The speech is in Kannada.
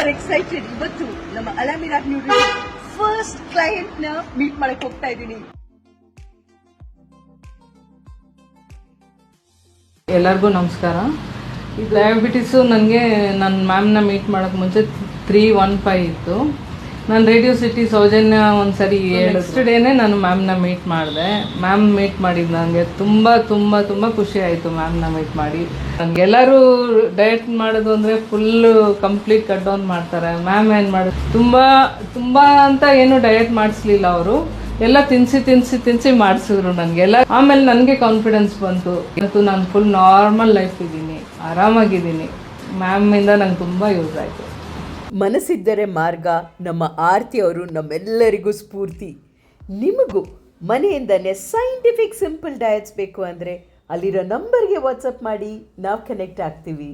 ಸೂಪರ್ ಎಕ್ಸೈಟೆಡ್ ಇವತ್ತು ನಮ್ಮ ಅಲಾಮಿರಾ ನ್ಯೂ ಫಸ್ಟ್ ಕ್ಲೈಂಟ್ನ ಮೀಟ್ ಮಾಡಕ್ ಹೋಗ್ತಾ ಇದ್ದೀನಿ. ಎಲ್ಲರಿಗೂ ನಮಸ್ಕಾರ. ಈ ಡಯಾಬಿಟಿಸು ನನಗೆ ನನ್ನ ಮ್ಯಾಮ್ನ ಮೀಟ್ ಮಾಡೋಕ್ಕೆ ಮುಂಚೆ ತ್ರೀ ಒನ್ ಫೈವ್ ಇತ್ತು. ನಾನು ರೇಡಿಯೋ ಸಿಟಿ ಸೌಜನ್ಯ ಒಂದ್ಸರಿ ನೆಕ್ಸ್ಟ್ ಡೇನೇ ನಾನು ಮ್ಯಾಮ್ನ ಮೀಟ್ ಮಾಡಿದೆ. ಮ್ಯಾಮ್ ಮೀಟ್ ಮಾಡಿದ್ದು ನನಗೆ ತುಂಬ ತುಂಬ ತುಂಬ ಖುಷಿ ಆಯಿತು ಮ್ಯಾಮ್ನ ಮೀಟ್ ಮಾಡಿ. ನನಗೆ ಎಲ್ಲರೂ ಡಯಟ್ ಮಾಡೋದು ಅಂದರೆ ಫುಲ್ಲು ಕಂಪ್ಲೀಟ್ ಕಟ್ ಡೌನ್ ಮಾಡ್ತಾರೆ. ಮ್ಯಾಮ್ ಏನು ಮಾಡೋದು ತುಂಬ ತುಂಬ ಅಂತ ಏನು ಡಯಟ್ ಮಾಡಿಸ್ಲಿಲ್ಲ ಅವರು. ಎಲ್ಲ ತಿನ್ಸಿ ತಿನ್ಸಿ ತಿನ್ಸಿ ಮಾಡಿಸಿದ್ರು ನನಗೆಲ್ಲ ಆಮೇಲೆ ನನಗೆ ಕಾನ್ಫಿಡೆನ್ಸ್ ಬಂತು. ಇವತ್ತು ನಾನು ಫುಲ್ ನಾರ್ಮಲ್ ಲೈಫ್ ಇದ್ದೀನಿ. ಆರಾಮಾಗಿದ್ದೀನಿ. ಮ್ಯಾಮಿಂದ ನಂಗೆ ತುಂಬ ಯೂಸ್ ಆಯಿತು. ಮನಸ್ಸಿದ್ದರೆ ಮಾರ್ಗ, ನಮ್ಮ ಆರತಿ ಅವರು ನಮ್ಮೆಲ್ಲರಿಗೂ ಸ್ಫೂರ್ತಿ. ನಿಮಗೂ ಮನೆಯಿಂದನೇ ಸೈಂಟಿಫಿಕ್ ಸಿಂಪಲ್ ಡಯಟ್ಸ್ ಬೇಕು ಅಂದರೆ ಅಲ್ಲಿರೋ ನಂಬರ್ಗೆ ವಾಟ್ಸಪ್ ಮಾಡಿ, ನಾವು ಕನೆಕ್ಟ್ ಆಗ್ತೀವಿ.